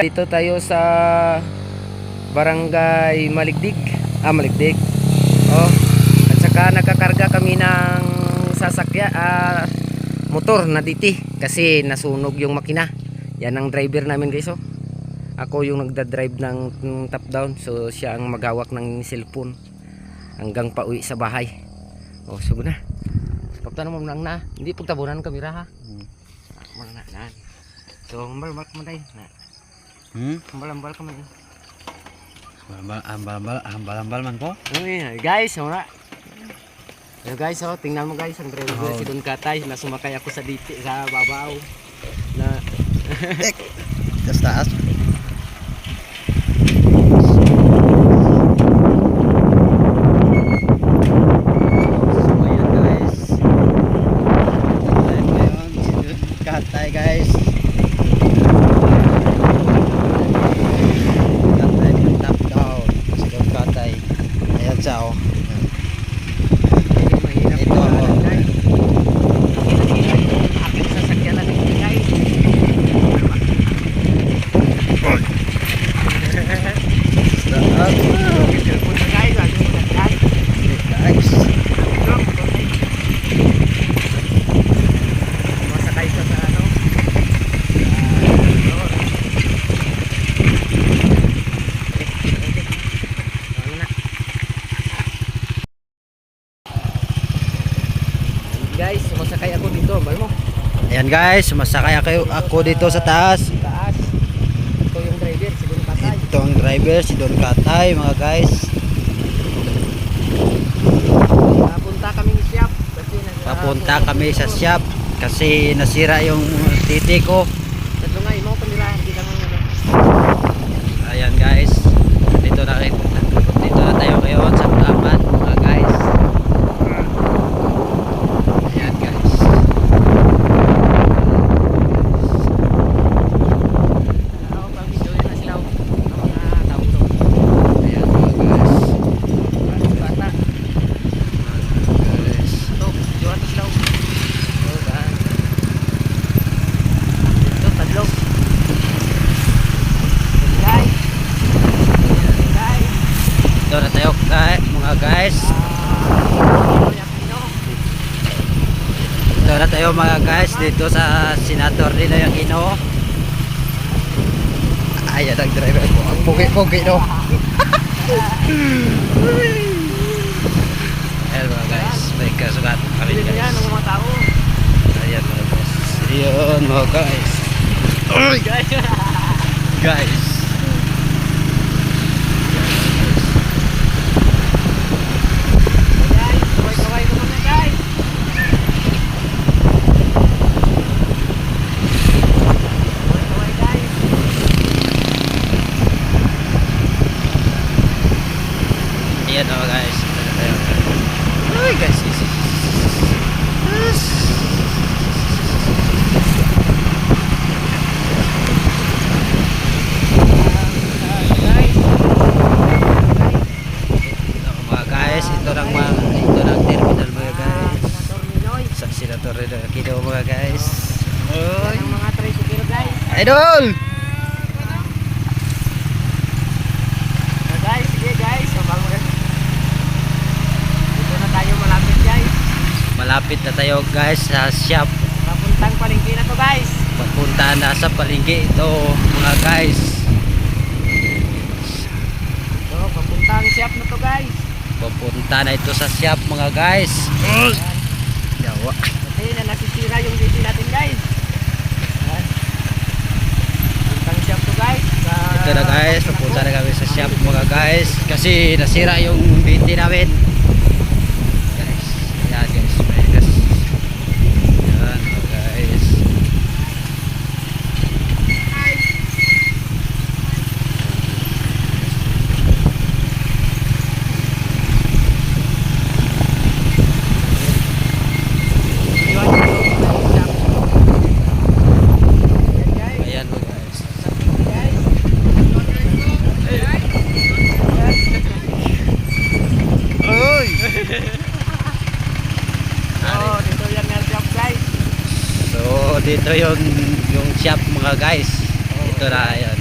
Dito tayo sa Barangay Maligdig. Ah, Maligdig. Oh. At saka nakakarga kami ng sasakya ah, motor na diti kasi nasunog yung makina. Yan ang driver namin guys oh. Ako yung nagda-drive ng, ng top down so siya ang maghawak ng cellphone hanggang pauwi sa bahay. Oh, sugo na. Kapta naman lang na. Hindi pagtabunan kamera ha. Hmm. Mana na, na. So, ka man tayo. Na, Hmm? mbal-mbal ka man. Ambal, ambal, ambal, ambal, ambal man ko. Uy, guys, wala. Yo guys, oh, tingnan mo guys, ang driver Oh. si Don Katay na sumakay ako sa diti sa babaw. Na Taas taas. So, ayan guys. Tayo ngayon, si Katay guys. Katay ng top down. Si Don Katay. Ayan siya oh. mahirap Ito, pa, oh. guys. Aking sasakyan na dito guys. Taas. Cellphone na guys, ano mo na guys. Guys. Masakay ka sa ano. Ano na. Guys, sumasakay ako dito. Bal mo. Ayan guys, sumasakay ako, ako dito sa taas. Taas. Ito yung driver, si Don Patay. Ito ang driver, si Don Katay mga guys. Papunta kami ni Siap. Kasi Papunta kami sa shop kasi nasira yung titi ko. Ito nga, imo panirahan. Hindi nga ano. Ayan guys, dito na rin. Dito na tayo ngayon sa Pulaman mga guys. Ayan guys. Ako, pang video yun na sila. Ang mga tao to. Ayan mga guys. Bata. guys. Ito, video na sila. Oh, daan. Ito, tadlaw. Guys. Guys. Dito na tayo guys, mga guys. Dito na tayo mga guys dito sa Senator nila yung Ino. Ayan ang driver ko. Ang pugi-pugi no. Ayan mga guys. May kasugat kami guys. Ayan mga guys. Ayan mga guys. Uy! Guys. Guys. Guys, kaway-kaway ko muna guys. Kaway-kaway guys. Ayan mga guys. Ito na tayo. Uy guys. Ito mga guys. Ito ng mga ito ng terminal mga guys. Sa nila Kino mga guys. Ang mga tricycle guys. Idol! So guys, sige guys. So, bago Dito na tayo malapit guys. Malapit na tayo guys sa shop. Papuntang palengke na to guys. Papunta na sa palengke ito mga guys. So, papuntang shop na to guys. Papunta na ito sa shop mga guys. Yan. Yawa. Kasi na nasisira yung DC natin guys. Papuntang shop to guys. Sa Ito na guys, papunta na kami sa shop mga guys. Kasi nasira yung binti namin. Guys, yan guys. May gas. Yan mga guys. Iwan yung shop. Yan guys. Ayan mga guys. Guys. Uy! Oh, dito yan nga shop guys. So, dito yung yung shop mga guys. Ito na, ayan.